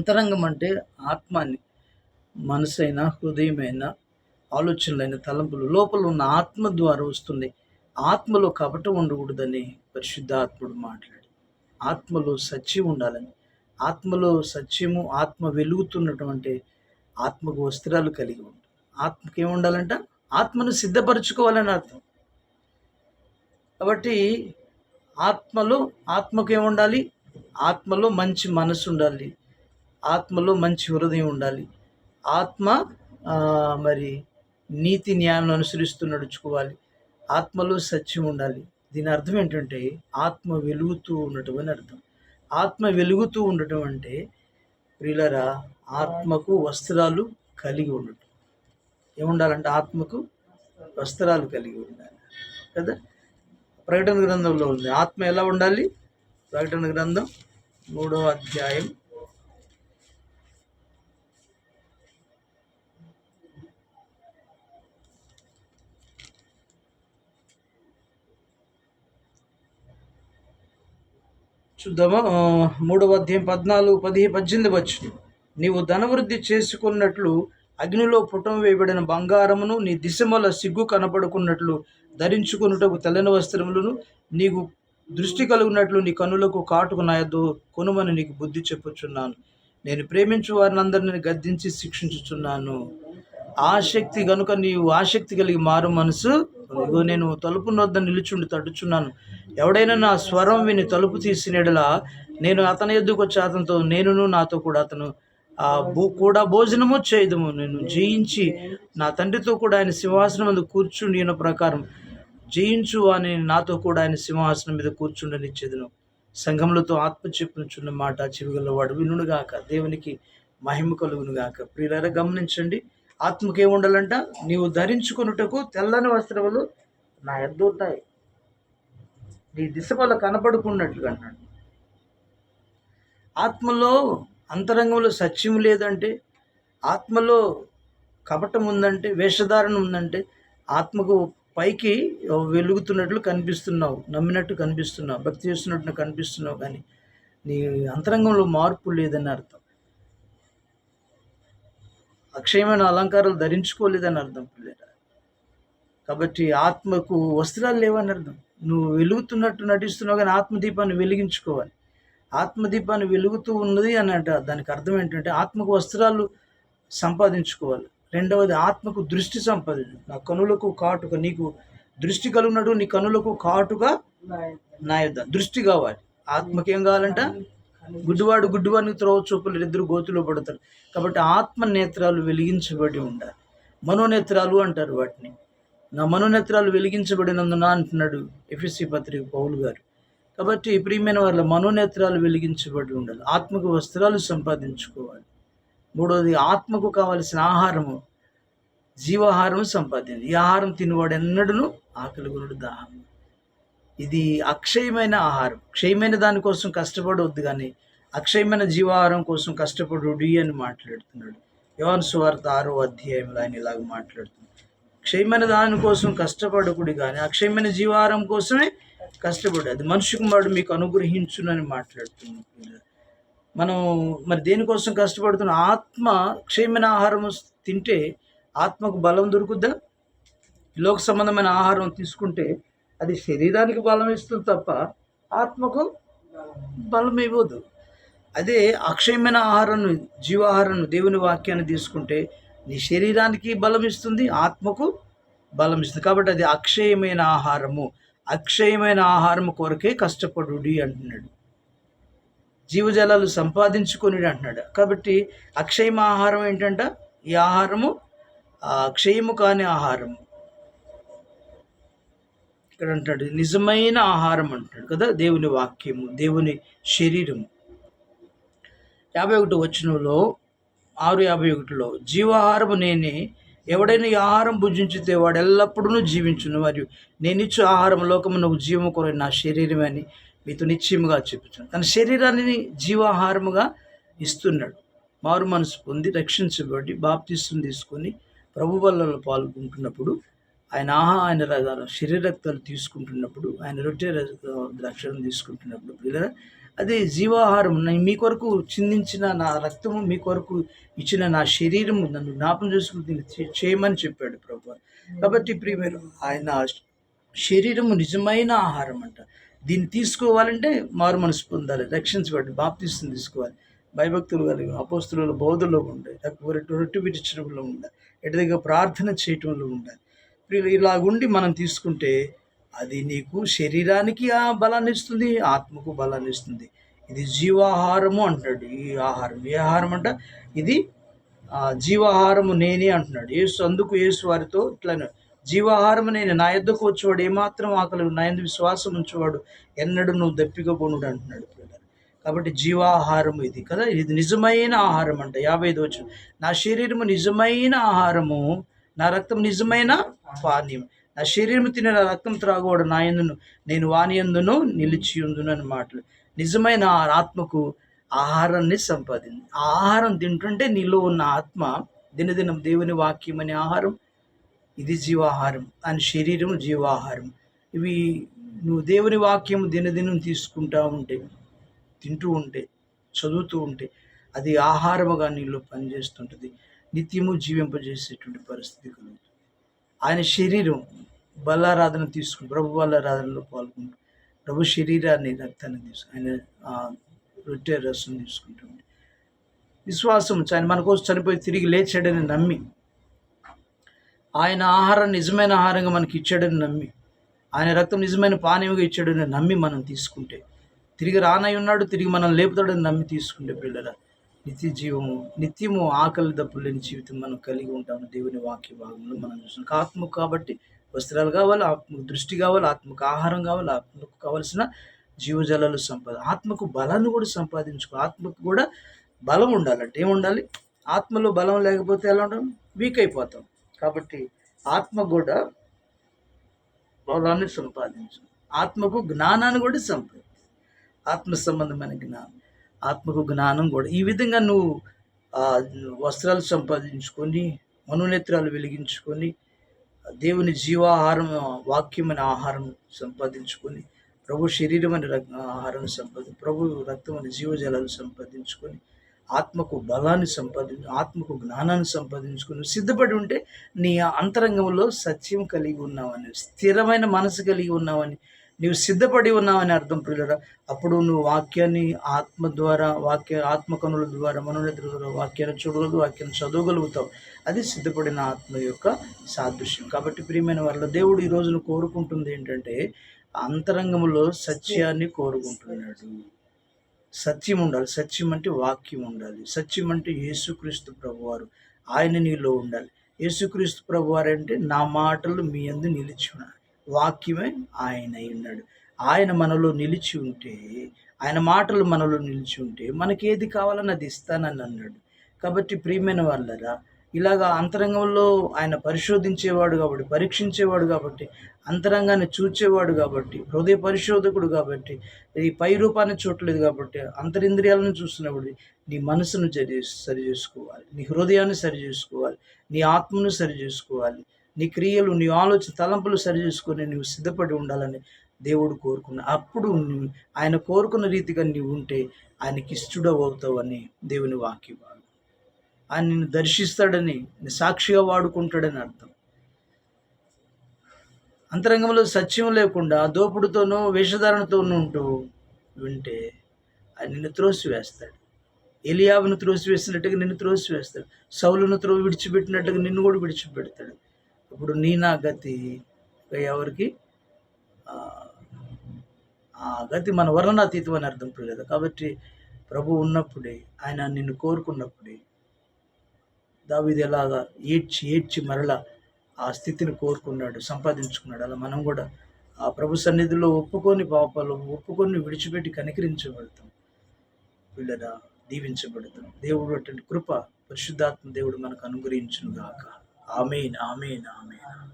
అంతరంగం అంటే ఆత్మని మనసైనా హృదయమైన ఆలోచనలైన తలంపులు లోపల ఉన్న ఆత్మ ద్వారా వస్తుంది. ఆత్మలో కపటం ఉండకూడదని పరిశుద్ధాత్ముడు మాట్లాడి ఆత్మలో సత్యం ఉండాలని. ఆత్మలో సత్యము ఆత్మ వెలుగుతున్నటువంటి ఆత్మకు వస్త్రాలు కలిగి ఉంటుంది ఆత్మకి ఏమి ఉండాలంట? ఆత్మను సిద్ధపరచుకోవాలని అర్థం. కాబట్టి ఆత్మలో ఆత్మకు ఏమి ఉండాలి? ఆత్మలో మంచి మనసు ఉండాలి. ఆత్మలో మంచి హృదయం ఉండాలి. ఆత్మ మరి నీతి న్యాయం అనుసరిస్తూ నడుచుకోవాలి. ఆత్మలో సత్యం ఉండాలి. దీని అర్థం ఏంటంటే ఆత్మ వెలుగుతూ ఉండటం అని అర్థం. ఆత్మ వెలుగుతూ ఉండటం అంటే ప్రియులరా ఆత్మకు వస్త్రాలు కలిగి ఉండటం. ఏముండాలంటే ఆత్మకు వస్త్రాలు కలిగి ఉండాలి. కదా? ప్రకటన గ్రంథంలో ఉంది. ఆత్మ ఎలా ఉండాలి? ప్రకటన గ్రంథం మూడవ అధ్యాయం చూద్దామా మూడవ అధ్యాయం పద్నాలుగు పది పద్దెనిమిది వచ్చు నీవు ధనవృద్ధి చేసుకున్నట్లు అగ్నిలో పుటం వేయబడిన బంగారమును నీ దిశమల సిగ్గు కనపడుకున్నట్లు ధరించుకున్నటకు తెల్లని వస్త్రములను నీకు దృష్టి కలుగునట్లు నీ కనులకు కాటుకు నాయద్దు కొనుమని నీకు బుద్ధి చెప్పుచున్నాను. నేను ప్రేమించు వారిని అందరిని గద్దించి శిక్షించుచున్నాను. ఆసక్తి గనుక నీవు ఆసక్తి కలిగి మారు మనసు ఇగో నేను తలుపు నొద్ద నిలుచుండి తడుచున్నాను. ఎవడైనా నా స్వరం విని తలుపు తీసినడలా నేను అతని ఎద్దుకు వచ్చి అతనితో నేనును నాతో కూడా అతను ఆ భూ కూడా భోజనము చేయదము. నేను జయించి నా తండ్రితో కూడా ఆయన సింహాసనం మీద కూర్చుండి ప్రకారం జయించు అని నాతో కూడా ఆయన సింహాసనం మీద కూర్చుండనిచ్చేదను సంఘములతో ఆత్మ చెప్పునుచున్న మాట చెవిగలవాడు. వినుగాక దేవునికి మహిమ కలుగునుగాక. ప్రియులారా గమనించండి ఆత్మకి ఏముండాలంట నీవు ధరించుకున్నటకు తెల్లని వస్త్రములు నా ఎద్దు ఉంటాయి. నీ దిశ వల్ల కనపడుకున్నట్లు అన్నాడు ఆత్మలో అంతరంగంలో సత్యం లేదంటే ఆత్మలో కపటం ఉందంటే వేషధారణ ఉందంటే ఆత్మకు పైకి వెలుగుతున్నట్లు కనిపిస్తున్నావు నమ్మినట్టు కనిపిస్తున్నావు భక్తి చేస్తున్నట్టు కనిపిస్తున్నావు కానీ నీ అంతరంగంలో మార్పు లేదని అర్థం. అక్షయమైన అలంకారాలు ధరించుకోలేదని అర్థం పిల్లరా? కాబట్టి ఆత్మకు వస్త్రాలు లేవని అర్థం. నువ్వు వెలుగుతున్నట్టు నటిస్తున్నావు కానీ ఆత్మదీపాన్ని వెలిగించుకోవాలి. ఆత్మదీపాన్ని వెలుగుతూ ఉన్నది అని అంట దానికి అర్థం ఏంటంటే ఆత్మకు వస్త్రాలు సంపాదించుకోవాలి. రెండవది ఆత్మకు దృష్టి సంపాదించు. నా కనులకు కాటుక నీకు దృష్టి కలిగినట్టు నీ కనులకు కాటుగా నా దృష్టి కావాలి. ఆత్మకి ఏం కావాలంట? గుడ్డివాడు గుడ్డివాడిని త్రోవ చూపులు ఇద్దరు గోతులో పడతారు. కాబట్టి ఆత్మ నేత్రాలు వెలిగించబడి ఉండాలి. మనోనేత్రాలు అంటారు వాటిని. నా మనోనేత్రాలు వెలిగించబడినందున అంటున్నాడు ఎఫ్ఎస్సి పత్రిక పౌలు గారు. కాబట్టి ప్రియమైన వాళ్ళ మనోనేత్రాలు వెలిగించబడి ఉండాలి. ఆత్మకు వస్త్రాలు సంపాదించుకోవాలి. మూడవది ఆత్మకు కావలసిన ఆహారము జీవాహారం సంపాదించాలి. ఈ ఆహారం తినవాడు ఎన్నడూ ఆకలి గురుడు దాహం ఇది అక్షయమైన ఆహారం. క్షయమైన దానికోసం కష్టపడవద్దు కానీ అక్షయమైన జీవాహారం కోసం కష్టపడుడి అని మాట్లాడుతున్నాడు. యోన్ సువార్త ఆరో అధ్యాయంలో ఆయన ఇలాగ మాట్లాడుతున్నాడు. క్షయమైన దానికోసం కష్టపడకుడు కానీ అక్షయమైన జీవాహారం కోసమే కష్టపడు. అది మనిషి కుమారుడు మీకు అనుగ్రహించునని మాట్లాడుతున్నాడు మనం మరి దేనికోసం కష్టపడుతున్న ఆత్మ క్షయమైన ఆహారం తింటే ఆత్మకు బలం దొరుకుద్దా? లోక సంబంధమైన ఆహారం తీసుకుంటే అది శరీరానికి బలం ఇస్తుంది తప్ప ఆత్మకు బలం ఇవ్వదు. అదే అక్షయమైన ఆహారం జీవాహారం దేవుని వాక్యాన్ని తీసుకుంటే నీ శరీరానికి బలం ఇస్తుంది ఆత్మకు బలం ఇస్తుంది. కాబట్టి అది అక్షయమైన ఆహారము. అక్షయమైన ఆహారం కొరకే కష్టపడుడి అంటున్నాడు. జీవజలాలు సంపాదించుకుని అంటున్నాడు. కాబట్టి అక్షయమ ఆహారం ఏంటంట? ఈ ఆహారము అక్షయము కాని ఆహారము. ఇక్కడ అంటాడు నిజమైన ఆహారం అంటాడు కదా దేవుని వాక్యము దేవుని శరీరము. యాభై ఒకటి వచనంలో ఆరు యాభై ఒకటిలో జీవాహారము నేనే ఎవడైనా ఈ ఆహారం భుజించితే వాడు ఎల్లప్పుడూ జీవించును. మరియు నేను ఇచ్చు ఆహారం లోకమునకు జీవము కొరకు నా శరీరమే అని మీతో నిశ్చయముగా చెప్పుచున్నాను. తన శరీరాన్ని జీవాహారముగా ఇస్తున్నాడు. మారు మనసు పొంది రక్షించబడి బాప్తిస్తుని తీసుకొని ప్రభు వల్ల పాల్గొంటున్నప్పుడు ఆయన ఆహా ఆయన ర- శరీర రక్తాలు తీసుకుంటున్నప్పుడు ఆయన రొట్టె ర- తీసుకుంటున్నప్పుడు పిల్లల అది జీవాహారం. మీ కొరకు చిందించిన నా రక్తము మీ కొరకు ఇచ్చిన నా శరీరము నన్ను జ్ఞాపం చేసుకుని దీన్ని చే- చేయమని చెప్పాడు ప్రభు కాబట్టి ప్రియమేరు ఆయన శరీరము నిజమైన ఆహారం అంట. దీన్ని తీసుకోవాలంటే మారు మనసు పొందాలి రక్షించబడి బాప్తిస్తుంది తీసుకోవాలి. భయభక్తులు కలిగి అపోస్తుల బోధలో ఉండాలి రొట్టె రొట్టె విడిచడంలో ఉండాలి ఎటుదిగా ప్రార్థన చేయటంలో ఉండాలి. ఇలాగుండి మనం తీసుకుంటే అది నీకు శరీరానికి ఆ బలాన్ని ఇస్తుంది ఆత్మకు బలాన్ని ఇస్తుంది ఇది జీవాహారము అంటున్నాడు. ఈ ఆహారం. ఏ ఆహారం అంట? ఇది జీవాహారము నేనే అంటున్నాడు. యేసు అందుకు యేసు వారితో ఇట్లా జీవాహారము నేను. నా యొద్దకు వచ్చేవాడు ఏమాత్రం ఆకలి నా ఎందు విశ్వాసం ఉంచేవాడు ఎన్నడూ నువ్వు దప్పిక కొనుడు అంటున్నాడు కాబట్టి జీవాహారము ఇది కదా. ఇది నిజమైన ఆహారం అంట. యాభై ఐదు వచ్చిన నా శరీరము నిజమైన ఆహారము నా రక్తం నిజమైన పానీయం. నా శరీరము తినే నా రక్తం త్రాగోడు నా ఎందును నేను వాని ఎందును నిలిచి ఉందును అని మాటలు. నిజమైన ఆ ఆత్మకు ఆహారాన్ని సంపాదింది. ఆ ఆహారం తింటుంటే నీలో ఉన్న ఆత్మ దినదినం దేవుని వాక్యం అనే ఆహారం ఇది జీవాహారం. అని శరీరం జీవాహారం. ఇవి నువ్వు దేవుని వాక్యం దినదినం తీసుకుంటా ఉంటే తింటూ ఉంటే చదువుతూ ఉంటే అది ఆహారముగా నీలో పనిచేస్తుంటుంది. నిత్యము జీవింపజేసేటువంటి పరిస్థితి కలుగుతుంది. ఆయన శరీరం బలారాధన తీసుకుని ప్రభు బలారాధనలో పాల్గొంటూ ప్రభు శరీరాన్ని రక్తాన్ని తీసుకు ఆయన రొట్టె రసం తీసుకుంటుంది. విశ్వాసం ఆయన మన కోసం చనిపోయి తిరిగి లేచాడని నమ్మి ఆయన ఆహారం నిజమైన ఆహారంగా మనకి ఇచ్చాడని నమ్మి ఆయన రక్తం నిజమైన పానీయంగా ఇచ్చాడని నమ్మి మనం తీసుకుంటే తిరిగి రానై ఉన్నాడు తిరిగి మనం లేపుతాడని నమ్మి తీసుకుంటే పిల్లల నిత్య జీవము నిత్యము ఆకలి దప్పులేని జీవితం మనం కలిగి ఉంటాము. దేవుని వాక్య భాగంలో మనం చూస్తున్నాం. ఆత్మకు కాబట్టి వస్త్రాలు కావాలి ఆత్మకు దృష్టి కావాలి ఆత్మకు ఆహారం కావాలి ఆత్మకు కావలసిన జీవజలాలు సంపాద ఆత్మకు బలాన్ని కూడా సంపాదించుకో ఆత్మకు కూడా బలం ఉండాలంటే ఏముండాలి? ఉండాలి ఆత్మలో బలం లేకపోతే ఎలా ఉంటాం? వీక్ అయిపోతాం. కాబట్టి ఆత్మ కూడా బలాన్ని సంపాదించు ఆత్మకు జ్ఞానాన్ని కూడా సంపాదించు ఆత్మ సంబంధమైన జ్ఞానం. ఆత్మకు జ్ఞానం కూడా. ఈ విధంగా నువ్వు వస్త్రాలు సంపాదించుకొని మనోనేత్రాలు వెలిగించుకొని దేవుని జీవాహారం వాక్యమైన ఆహారం సంపాదించుకొని ప్రభు శరీరం అనే ఆహారం సంపాది ప్రభు రక్తం అనే జీవజలాలు సంపాదించుకొని ఆత్మకు బలాన్ని సంపాదించు ఆత్మకు జ్ఞానాన్ని సంపాదించుకొని సిద్ధపడి ఉంటే నీ అంతరంగంలో సత్యం కలిగి ఉన్నావని స్థిరమైన మనసు కలిగి ఉన్నావని నీవు సిద్ధపడి ఉన్నావని అర్థం ప్రియులరా. అప్పుడు నువ్వు వాక్యాన్ని ఆత్మ ద్వారా వాక్య ఆత్మకనుల ద్వారా మనోనేత్ర ద్వారా వాక్యాన్ని చూడగలదు వాక్యాన్ని చదవగలుగుతావు. అది సిద్ధపడిన ఆత్మ యొక్క సాదృశ్యం. కాబట్టి ప్రియమైన వాళ్ళ దేవుడు ఈ రోజున కోరుకుంటుంది ఏంటంటే అంతరంగంలో సత్యాన్ని కోరుకుంటున్నాడు. సత్యం ఉండాలి. సత్యం అంటే వాక్యం ఉండాలి. సత్యం అంటే యేసుక్రీస్తు ప్రభువారు. ఆయన నీలో ఉండాలి. యేసుక్రీస్తు ప్రభువారు అంటే నా మాటలు మీ అందు నిలిచి ఉన్నారు వాక్యమే ఆయన అయి ఉన్నాడు ఆయన మనలో నిలిచి ఉంటే ఆయన మాటలు మనలో నిలిచి ఉంటే మనకి ఏది కావాలని అది ఇస్తానని అన్నాడు. కాబట్టి ప్రియమైన వాళ్ళరా ఇలాగా అంతరంగంలో ఆయన పరిశోధించేవాడు కాబట్టి పరీక్షించేవాడు కాబట్టి అంతరంగాన్ని చూచేవాడు కాబట్టి హృదయ పరిశోధకుడు కాబట్టి ఈ పై రూపాన్ని చూడలేదు కాబట్టి అంతరింద్రియాలను చూసినప్పుడు నీ మనసును సరి సరి చేసుకోవాలి. నీ హృదయాన్ని సరి చేసుకోవాలి. నీ ఆత్మను సరి చేసుకోవాలి. నీ క్రియలు నీ ఆలోచన తలంపులు సరిచూసుకొని నువ్వు సిద్ధపడి ఉండాలని దేవుడు కోరుకున్న. అప్పుడు నువ్వు ఆయన కోరుకున్న రీతిగా నీవు ఉంటే ఆయనకి ఇష్టడవు అవుతావని దేవుని వాక్యం. ఆయన నిన్ను దర్శిస్తాడని సాక్షిగా వాడుకుంటాడని అర్థం. అంతరంగంలో సత్యం లేకుండా దోపుడుతోనూ వేషధారణతోనూ ఉంటూ వింటే ఆయన నిన్ను త్రోసివేస్తాడు. ఎలియాబును త్రోసివేసినట్టుగా నిన్ను త్రోసివేస్తాడు. సౌలును త్రో విడిచిపెట్టినట్టుగా నిన్ను కూడా విడిచిపెడతాడు. ఇప్పుడు నీ నా గతి ఎవరికి? ఆ, గతి మన వర్ణనాతీతం అని అర్థం పిల్లలు కాబట్టి ప్రభు ఉన్నప్పుడే ఆయన నిన్ను కోరుకున్నప్పుడే దావిది ఎలాగా ఏడ్చి ఏడ్చి మరలా ఆ స్థితిని కోరుకున్నాడు సంపాదించుకున్నాడు. అలా మనం కూడా ఆ ప్రభు సన్నిధిలో ఒప్పుకొని పాపాలు ఒప్పుకొని విడిచిపెట్టి కనికరించబడతాం. పిల్లరా దీవించబడతాం. దేవుడు అటువంటి కృప పరిశుద్ధాత్మ దేవుడు మనకు అనుగ్రహించును గాక ஆமீன் ஆமீன் ஆமீன். ஆமீன்